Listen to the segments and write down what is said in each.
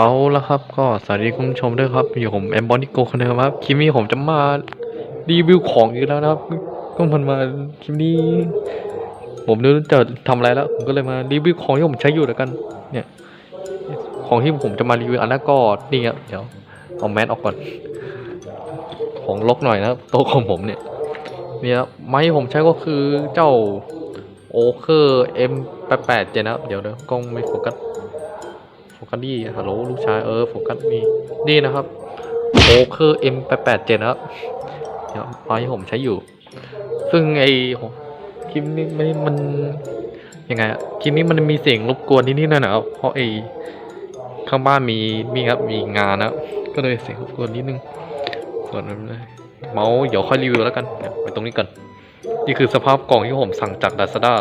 เอาละครับก็สวัสดีคุณผู้ชมด้วยครับอยู่ผมแอมบอนิโกคนเดิมครับคลิปนี้ผมจะมารีวิวของอีกแล้วนะครับก็มันมาคลิปนี้ ผมไม่รู้จะทำอะไรแล้วผมก็เลยมารีวิวของที่ผมใช้อยู่แล้วกัน เนี่ย ของที่ผมจะมารีวิวอันแรกก็นี่ครับเดี๋ยวเอาแมสออกก่อน ของลกหน่อยนะโต๊ะของผมเนี่ยเนี่ยไม้ที่ผมใช้ก็คือเจ้าโอเคอร์เอ็มแปดแปดเจนะครับเดี๋ยวเดี๋ยวกล้องไม่โฟกัส กัสดีฮัลโหลลูกชายเออโฟกัสนี่นี่นะครับโอเคอร์เอ็มแปดแปดเจนะครับเดี๋ยวไม้ที่ผมใช้อยู่ ซึ่งไอคลิปนี้ไม่มันยังไงอะคลิปนี้มันมีเสียงรบกวนนิดๆหน่อยนะครับเพราะไอข้างบ้านมีมีครับมีงานนะครับก็เลยเสียงรบกวนนิดนึงส่วนนั้นเลยเมาส์เดี๋ยวค่อยรีวิวแล้วกันไปตรงนี้ก่อนนี่คือสภาพกล่องที่ผมสั่งจาก Lazada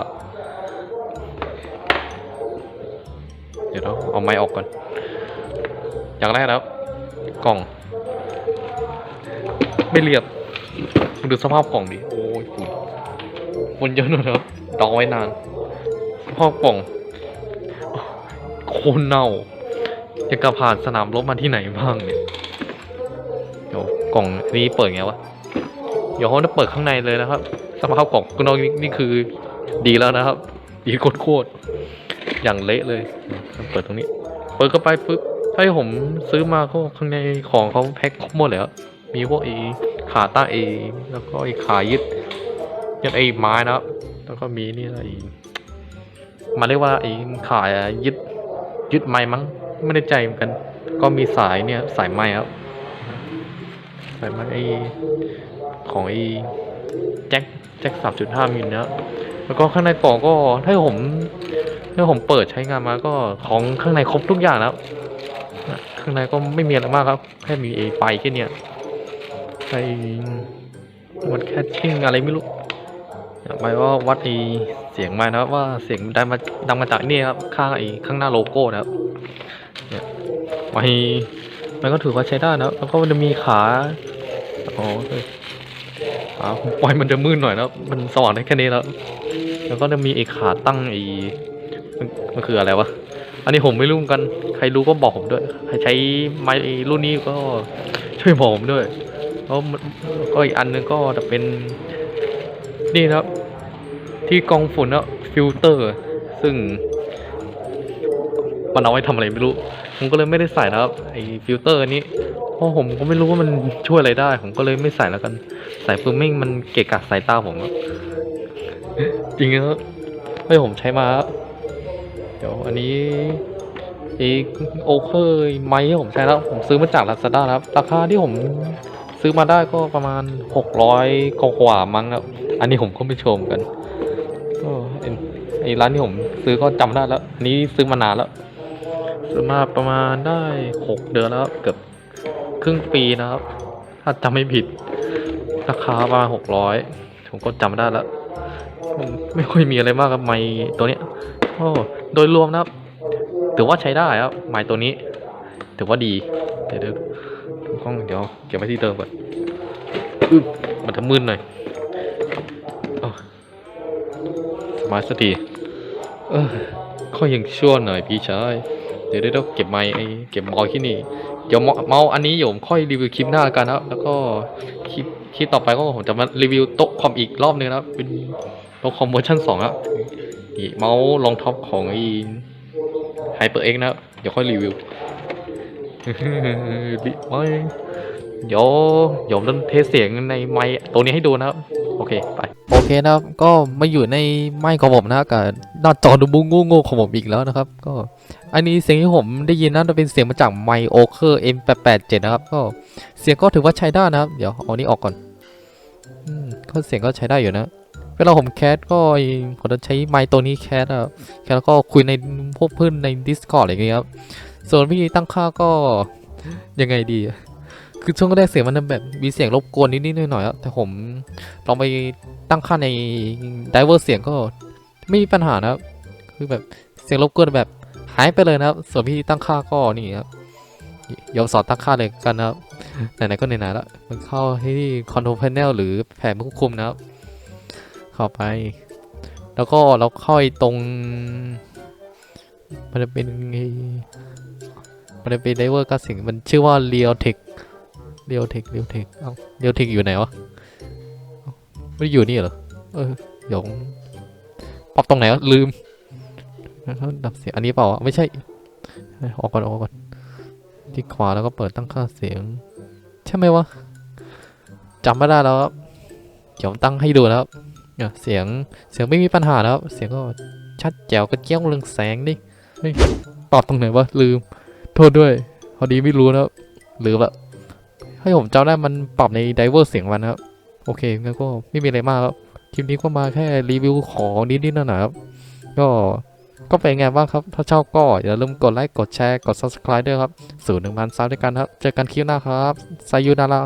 ดี๋ยวเราเอาไม้ออกก่อน อย่างแรกนะครับกล่อง ไม่เรียบดูสภาพกล่องดิโอ้ยฝุ่นฝุ่นเยอะหน่อยนะครับดองไว้นานสภาพกล่องโคนเน่ายังกับผ่านสนามรบมาที่ไหนบ้างเนี่ยเดี๋ยวกล่องนี้เปิดไงวะเดี๋ยวเขาจะเปิดข้างในเลยนะครับ สภาพกล่องข้างนอกนี่นี่คือดีแล้วนะครับ ดีโคตร อย่างเละเลยเปิดตรงนี้ เปิดเข้าไปปุ๊บถ้าให้ผมซื้อมาก็ข้างในของเขาแพ็คครบหมดเลยอะมีพวกไอ้ขาตั้งเองแล้วก็ไอ้ขายึดยังไอ้ไม้นะครับ แล้วก็มีนี่อะไรอีมันเรียกว่าไอ้ขายึดยึดไม้มั้งไม่ได้ใจเหมือนกัน ก็มีสายเนี่ยสายไม้ครับสายไม้ไอ้ของไอ้แจ็คแจ็คสามจุดห้ามิลนะแล้วก็ข้างในกล่องก็ถ้าผม เมื่ผมเปิดใช้งานมาก็ของข้างในครบทุกอย่างแล้วข้างในก็ไม่มีอะไรมากครับ แค่มีเอไฟแค่เนี้ยไอวัดแคชชิ่งอะไรไม่รู้หมายว่าวัดไอเสียงมานะครับว่าเสียงได้มาดังมาจากนี่ครับข้างไอข้างหน้าโลโก้นะครับเนี่ยไม่มันก็ถือว่าใช้ได้นะแล้วก็มันจะมีขาอ๋อขาปล่อยมันจะมืดหน่อยนะมันสว่างได้แค่นี้แล้ว แล้วก็จะมีไอ้ขาตั้งไอ มันมันคืออะไรวะ อันนี้ผมไม่รู้เหมือนกัน ใครรู้ก็บอกผมด้วย ใครใช้ไม้รุ่นนี้ก็ช่วยบอกผมด้วย แล้วก็อีกอันนึงก็จะเป็น นี่นะครับ ที่กองฝุ่นนะฟิลเตอร์ ซึ่ง มันเอาไว้ทำอะไรไม่รู้ ผมก็เลยไม่ได้ใส่นะครับ ไอ้ฟิลเตอร์อันนี้เพราะผมก็ไม่รู้ว่ามันช่วยอะไรได้ ผมก็เลยไม่ใส่แล้วกัน ใส่ปุ๊บไม่งมันเกะกะสายตาผมจริงครับไม่ผมใช้มา เดี๋ยวอันนี้อีโอเคอร์ไม้ที่ผมใช้แล้วผมซื้อมาจาก Lazada ครับ ราคาที่ผมซื้อมาได้ก็ประมาณหกร้อยกว่ามั้งครับ อันนี้ผมก็ไม่ชมกันไอ้ไอร้านที่ผมซื้อก็จำได้แล้ว อันนี้ซื้อมานานแล้ว ซื้อมาประมาณได้หกเดือนแล้วเกือบครึ่งปีนะครับ ถ้าจำไม่ผิด ราคาประมาณหกร้อยผมก็จำได้แล้วมันไม่ค่อยมีอะไรมากครับไม้ตัวเนี้ย โอ้โดยรวมนะครับถือว่าใช้ได้ครับไม้ตัวนี้ ถือว่าดี เดี๋ยวดูกล้องเดี๋ยวเก็บไว้ที่เดิมก่อนอึ๊บมันจะมึนหน่อยอ้าวสมาร์ทสตีเออก็ยังชั่วหน่อยพี่ชาย เดี๋ยวเดี๋ยวเดี๋ยวเก็บไม้ไอ้เก็บเมาส์ที่นี่เดี๋ยวเมาส์อันนี้เดี๋ยวผมค่อยรีวิวคลิปหน้ากันนะครับ แล้วก็คลิปคลิปต่อไปก็ผมจะมารีวิวโต๊ะคอมอีกรอบนึงนะครับ เป็นโต๊ะคอมเวอร์ชันสองครับ นี่เมาส์รองท็อปของไอ้ไฮเปอร์เอ็กนะครับเดี๋ยวค่อยรีวิวลิไม่เดี๋ยวเดี๋ยวเริ่มเทสเสียงในไมค์ตัวนี้ให้ดูนะครับ โอเคไป โอเคนะครับ ก็มาอยู่ในไมค์ของผมนะกับหน้าจอดูบุ้งโง่ๆของผมอีกแล้วนะครับ ก็ อันนี้เสียงที่ผมได้ยินน่าจะเป็นเสียงมาจากไมค์โอเคอร์ M887 นะครับ ก็เสียงก็ถือว่าใช้ได้นะครับ เดี๋ยวเอานี้ออกก่อน อืมก็เสียงก็ใช้ได้อยู่นะ เวลาผมแคสก็ผมจะใช้ไมค์ตัวนี้แคสอะแคสแล้วก็คุยในพวกเพื่อนใน Discord อะไรอย่างเงี้ยครับ ส่วนวิธีตั้งค่าก็ยังไงดี คือช่วงแรกเสียงมันแบบมีเสียงรบกวนนิดๆหน่อยๆอะแต่ผมลองไปตั้งค่าในไดเวอร์เสียงก็ไม่มีปัญหานะครับ คือแบบเสียงรบกวนแบบหายไปเลยนะครับ ส่วนวิธีตั้งค่าก็นี่ครับเดี๋ยวสอนตั้งค่าเลยกันนะครับ ไหนๆก็ไหนๆแล้วมันเข้าที่ Control Panel หรือแผนควบคุมนะครับ เข้าไป แล้วก็เราเข้าไอ้ตรง มันจะเป็นไอ้มันจะเป็นไดเวอร์ก็สิ่งมันชื่อว่าเรียวเทคเรียวเทคเรียวเทคเอ้าเรียวเทคอยู่ไหนวะไม่อยู่นี่เหรอเออเดี๋ยวปรับตรงไหนวะลืมแล้วดับเสียงอันนี้เปล่าไม่ใช่ออกก่อนออกก่อนที่ขวาแล้วก็เปิดตั้งค่าเสียง ใช่ไหมวะจำไม่ได้แล้วครับเดี๋ยวตั้งให้ดูแล้วครับ เนี่ยเสียงเสียงไม่มีปัญหาแล้วครับเสียงก็ชัดแจ๋วกระเจี้ยวเรืองแสงดิเฮ้ยปรับตรงไหนวะลืม โทษด้วย พอดีไม่รู้นะครับหรือแบบให้ผมจำได้มันปรับในไดเวอร์เสียงมันนะครับ โอเคงั้นก็ไม่มีอะไรมากครับคลิปนี้ก็มาแค่รีวิวของนิดๆหน่อยๆครับ ก็ก็เป็นไงบ้างครับ ถ้าชอบก็อย่าลืมกดไลค์ กดแชร์ กด subscribe ด้วยครับ สู่หนึ่งพันซับด้วยกันครับ เจอกันคลิปหน้าครับไซยูนารา